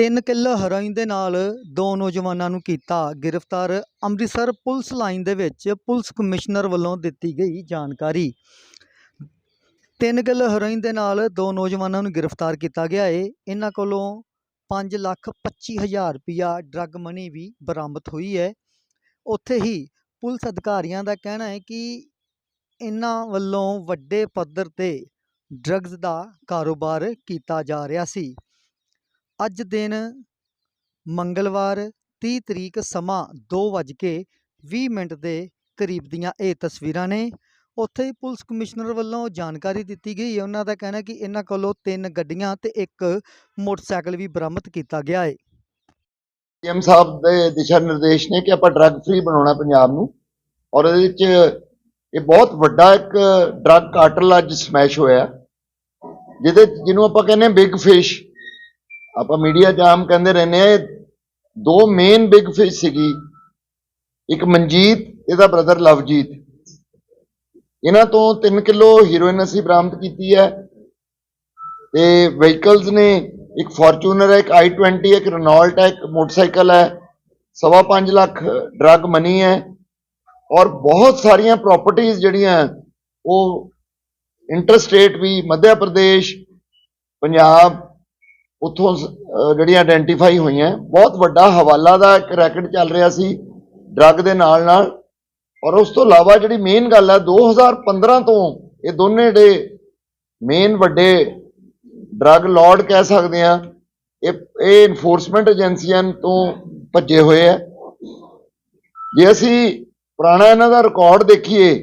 3 kilo heroin ਦੇ ਨਾਲ ਦੋ ਨੌਜਵਾਨਾਂ ਨੂੰ ਕੀਤਾ ਗ੍ਰਿਫਤਾਰ। ਅੰਮ੍ਰਿਤਸਰ ਪੁਲਿਸ ਲਾਈਨ ਦੇ ਵਿੱਚ ਪੁਲਿਸ ਕਮਿਸ਼ਨਰ ਵੱਲੋਂ ਦਿੱਤੀ ਗਈ ਜਾਣਕਾਰੀ। 3 ਕਿਲੋ ਹੈਰੋਇਨ ਦੇ ਨਾਲ ਦੋ ਨੌਜਵਾਨਾਂ ਨੂੰ ਗ੍ਰਿਫਤਾਰ ਕੀਤਾ ਗਿਆ ਏ। ਇਹਨਾਂ ਕੋਲੋਂ 5 ਲੱਖ 25 ਹਜ਼ਾਰ ਰੁਪਇਆ ਡਰੱਗ ਮਨੀ ਵੀ ਬਰਾਮਦ ਹੋਈ ਹੈ ਉੱਥੇ ਹੀ ਪੁਲਿਸ ਅਧਿਕਾਰੀਆਂ ਦਾ ਕਹਿਣਾ ਹੈ ਕਿ ਇਹਨਾਂ ਵੱਲੋਂ ਵੱਡੇ ਪੱਧਰ ਤੇ ਡਰੱਗਜ਼ ਦਾ ਕਾਰੋਬਾਰ ਕੀਤਾ ਜਾ ਰਿਹਾ ਸੀ। ਅੱਜ ਦਿਨ ਮੰਗਲਵਾਰ 30 ਤਰੀਕ ਸਮਾਂ 2:20 ਮਿੰਟ ਦੇ ਕਰੀਬ ਦੀਆਂ ਇਹ ਤਸਵੀਰਾਂ ਨੇ। ਉੱਥੇ ਪੁਲਿਸ ਕਮਿਸ਼ਨਰ ਵੱਲੋਂ ਜਾਣਕਾਰੀ ਦਿੱਤੀ ਗਈ। ਹੈ ਉਹਨਾਂ ਦਾ ਕਹਿਣਾ ਕਿ ਇਹਨਾਂ ਕੋਲੋਂ ਤਿੰਨ ਗੱਡੀਆਂ ਤੇ ਇੱਕ ਮੋਟਰਸਾਈਕਲ ਵੀ ਬਰਾਮਦ ਕੀਤਾ ਗਿਆ ਹੈ ਐਮ ਸਾਹਿਬ ਦੇ ਦਿਸ਼ਾ ਨਿਰਦੇਸ਼ ਨੇ ਕਿ ਆਪਾਂ ਡਰੱਗ ਫ੍ਰੀ ਬਣਾਉਣਾ ਪੰਜਾਬ ਨੂੰ। ਔਰ ਇਹਦੇ ਵਿੱਚ ਇਹ ਬਹੁਤ ਵੱਡਾ ਇੱਕ ਡਰੱਗ ਕਾਰਟਲ ਅੱਜ ਸਮੈਸ਼ ਹੋਇਆ। ਜਿਹਦੇ ਜਿਹਨੂੰ ਆਪਾਂ ਕਹਿੰਦੇ ਬਿਗ ਫਿਸ਼ ਆਪਾਂ ਮੀਡੀਆ 'ਚ ਆਮ ਕਹਿੰਦੇ ਰਹਿੰਦੇ ਆ ਦੋ ਮੇਨ ਬਿਗ ਫਿਸ਼ ਸੀਗੀ। ਇੱਕ ਮਨਜੀਤ, ਇਹਦਾ ਬ੍ਰਦਰ ਲਵਜੀਤ। ਇਹਨਾਂ ਤੋਂ 3 ਕਿਲੋ ਹੀਰੋਇਨ ਅਸੀਂ ਬਰਾਮਦ ਕੀਤੀ ਹੈ। ਤੇ ਵਹੀਕਲਸ ਨੇ ਇੱਕ ਫੋਰਚੂਨਰ ਹੈ, ਇੱਕ i20 ਇੱਕ ਰੈਨੋਲਟ ਹੈ, ਇੱਕ ਮੋਟਰਸਾਈਕਲ ਹੈ। ਸਵਾ ਪੰਜ ਲੱਖ ਡਰੱਗ ਮਨੀ ਹੈ। ਔਰ ਬਹੁਤ ਸਾਰੀਆਂ ਪ੍ਰਾਪਰਟੀਆਂ ਜਿਹੜੀਆਂ, ਉਹ ਇੰਟਰਸਟੇਟ ਵੀ ਮੱਧ ਪ੍ਰਦੇਸ਼, ਪੰਜਾਬ ਉੱਥੋਂ ਜਿਹੜੀਆਂ ਆਇਡੈਂਟੀਫਾਈ ਹੋਈਆਂ, ਬਹੁਤ ਵੱਡਾ ਹਵਾਲਾ ਦਾ ਇੱਕ ਰੈਕਟ ਚੱਲ ਰਿਹਾ ਸੀ ਡਰੱਗ ਦੇ ਨਾਲ ਨਾਲ। ਔਰ ਉਸ ਤੋਂ ਇਲਾਵਾ ਜਿਹੜੀ ਮੇਨ ਗੱਲ ਹੈ 2015 ਤੋਂ ਇਹ ਦੋਨੇ ਜਿਹੜੇ ਮੇਨ ਵੱਡੇ ਡਰੱਗ ਲਾਰਡ ਕਹਿ ਸਕਦੇ ਆ ਇਹ ਇਹ ਇਨਫੋਰਸਮੈਂਟ ਏਜੰਸੀਆਂ ਤੋਂ ਭੱਜੇ ਹੋਏ ਆ। ਜੇ ਅਸੀਂ ਪੁਰਾਣਾ ਇਹਨਾਂ ਦਾ ਰਿਕਾਰਡ ਦੇਖੀਏ,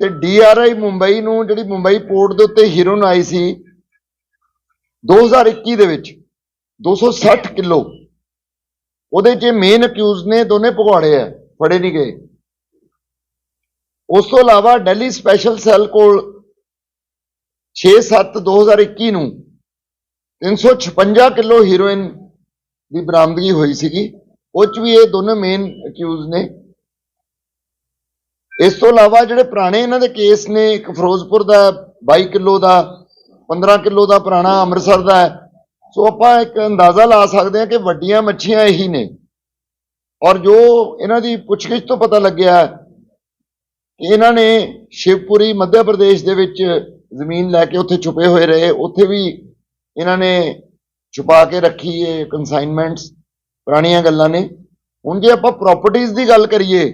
ਤੇ ਡੀਆਰਆਈ ਮੁੰਬਈ ਨੂੰ ਜਿਹੜੀ ਮੁੰਬਈ ਪੋਰਟ ਦੇ ਉੱਤੇ ਹੀਰੋਨ ਆਈ ਸੀ 2021 ਦੇ ਵਿੱਚ 260 ਕਿਲੋ। ਉਹਦੇ 'ਚ ਮੇਨ ਅਕਿਊਜ਼ ਨੇ ਦੋਨੇ ਭਗੌੜੇ ਆ, ਫੜੇ ਨਹੀਂ ਗਏ। ਉਸ ਤੋਂ ਇਲਾਵਾ ਦਿੱਲੀ ਸਪੈਸ਼ਲ ਸੈੱਲ ਕੋਲ 6-7 2021 ਨੂੰ 356 ਕਿਲੋ ਹੀਰੋਇਨ ਦੀ ਬਰਾਮਦਗੀ ਹੋਈ ਸੀਗੀ। ਉਹ ਚ ਵੀ ਇਹ ਦੋਨੋਂ ਮੇਨ ਅਕਿਊਜ਼ ਨੇ। ਇਸ ਤੋਂ ਇਲਾਵਾ ਜਿਹੜੇ ਪੁਰਾਣੇ ਇਹਨਾਂ ਦੇ ਕੇਸ ਨੇ, ਇੱਕ ਫਿਰੋਜ਼ਪੁਰ ਦਾ 22 ਕਿਲੋ ਦਾ 15 ਕਿਲੋ ਦਾ ਪੁਰਾਣਾ ਅੰਮ੍ਰਿਤਸਰ ਦਾ ਹੈ। ਸੋ ਆਪਾਂ ਇੱਕ ਅੰਦਾਜ਼ਾ ਲਾ ਸਕਦੇ ਹਾਂ ਕਿ ਵੱਡੀਆਂ ਮੱਛੀਆਂ ਇਹੀ ਨੇ। ਔਰ ਜੋ ਇਹਨਾਂ ਦੀ ਪੁੱਛਗਿੱਛ ਤੋਂ ਪਤਾ ਲੱਗਿਆ ਕਿ ਇਹਨਾਂ ਨੇ ਸ਼ਿਵਪੁਰੀ ਮੱਧ ਪ੍ਰਦੇਸ਼ ਦੇ ਵਿੱਚ ਜ਼ਮੀਨ ਲੈ ਕੇ ਉੱਥੇ ਛੁਪੇ ਹੋਏ ਰਹੇ। ਉੱਥੇ ਵੀ ਇਹਨਾਂ ਨੇ ਛੁਪਾ ਕੇ ਰੱਖੀ ਇਹ ਕਨਸਾਈਨਮੈਂਟਸ ਪੁਰਾਣੀਆਂ ਗੱਲਾਂ ਨੇ। ਹੁਣ ਜੇ ਆਪਾਂ ਪ੍ਰਾਪਰਟੀਆਂ ਦੀ ਗੱਲ ਕਰੀਏ,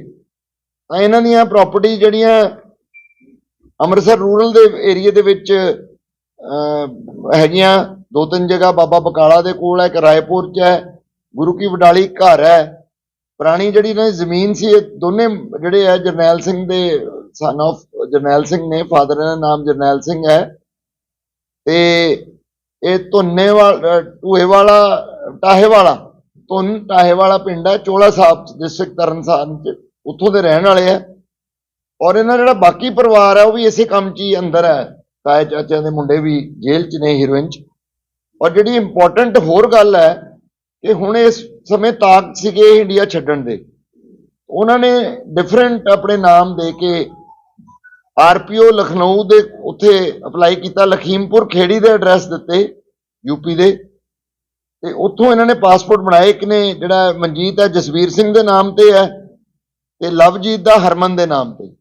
ਤਾਂ ਇਹਨਾਂ ਦੀਆਂ ਪ੍ਰਾਪਰਟੀ ਜਿਹੜੀਆਂ ਅੰਮ੍ਰਿਤਸਰ ਰੂਰਲ ਦੇ ਏਰੀਆ ਦੇ ਵਿੱਚ ਹੈਗੀਆਂ ਦੋ ਤਿੰਨ ਜਗ੍ਹਾ ਬਾਬਾ ਬਕਾਲਾ ਦੇ ਕੋਲ ਹੈ, ਇੱਕ ਰਾਏਪੁਰ ਚ ਹੈ, ਗੁਰੂ ਕੀ ਵਡਾਲੀ ਘਰ ਹੈ। ਪੁਰਾਣੀ ਜਿਹੜੀ ਇਹਨਾਂ ਦੀ ਜ਼ਮੀਨ ਸੀ, ਇਹ ਦੋਨੇ ਜਿਹੜੇ ਹੈ, ਜਰਨੈਲ ਸਿੰਘ ਦੇ ਸਨ of ਜਰਨੈਲ ਸਿੰਘ ਨੇ ਫਾਦਰ ਦਾ ਨਾਮ ਜਰਨੈਲ ਸਿੰਘ ਹੈ। ਤੇ ਇਹ ਧੁੰਨੇ ਵਾਲਾ ਟੂਹੇ ਵਾਲਾ ਟਾਹੇ ਵਾਲਾ ਧੁੰਨ ਟਾਹੇ ਵਾਲਾ ਪਿੰਡ ਹੈ ਚੋਲਾ ਸਾਹਿਬ ਡਿਸਟ੍ਰਿਕਟ ਤਰਨਤਾਰਨ ਚ, ਉੱਥੋਂ ਦੇ ਰਹਿਣ ਵਾਲੇ ਹੈ। ਔਰ ਇਹਨਾਂ ਜਿਹੜਾ ਬਾਕੀ ਪਰਿਵਾਰ ਹੈ, ਉਹ ਵੀ ਇਸੇ ਕੰਮ 'ਚ ਹੀ ਅੰਦਰ ਹੈ। ਤਾਏ ਚਾਚਿਆਂ ਦੇ ਮੁੰਡੇ ਵੀ ਜੇਲ੍ਹ 'ਚ ਨੇ ਹੀਰੋਇਨ 'ਚ। ਔਰ ਜਿਹੜੀ ਇੰਪੋਰਟੈਂਟ ਹੋਰ ਗੱਲ ਹੈ ਕਿ ਹੁਣ ਇਸ ਸਮੇਂ ਤਾਕ ਸੀਗੇ ਇੰਡੀਆ ਛੱਡਣ ਦੇ। ਉਹਨਾਂ ਨੇ ਡਿਫਰੈਂਟ ਆਪਣੇ ਨਾਮ ਦੇ ਕੇ ਆਰਪੀਓ ਲਖਨਊ ਦੇ ਉੱਥੇ ਅਪਲਾਈ ਕੀਤਾ, ਲਖੀਮਪੁਰ ਖੇੜੀ ਦੇ ਐਡਰੈਸ ਦਿੱਤੇ ਯੂਪੀ ਦੇ। ਤੇ ਉੱਥੋਂ ਇਹਨਾਂ ਨੇ ਪਾਸਪੋਰਟ ਬਣਾਏ। ਇੱਕ ਨੇ ਜਿਹੜਾ ਮਨਜੀਤ ਹੈ, ਜਸਵੀਰ ਸਿੰਘ ਦੇ ਨਾਮ ਤੇ ਹੈ ਤੇ ਲਵਜੀਤ ਦਾ ਹਰਮਨ ਦੇ ਨਾਮ ਤੇ।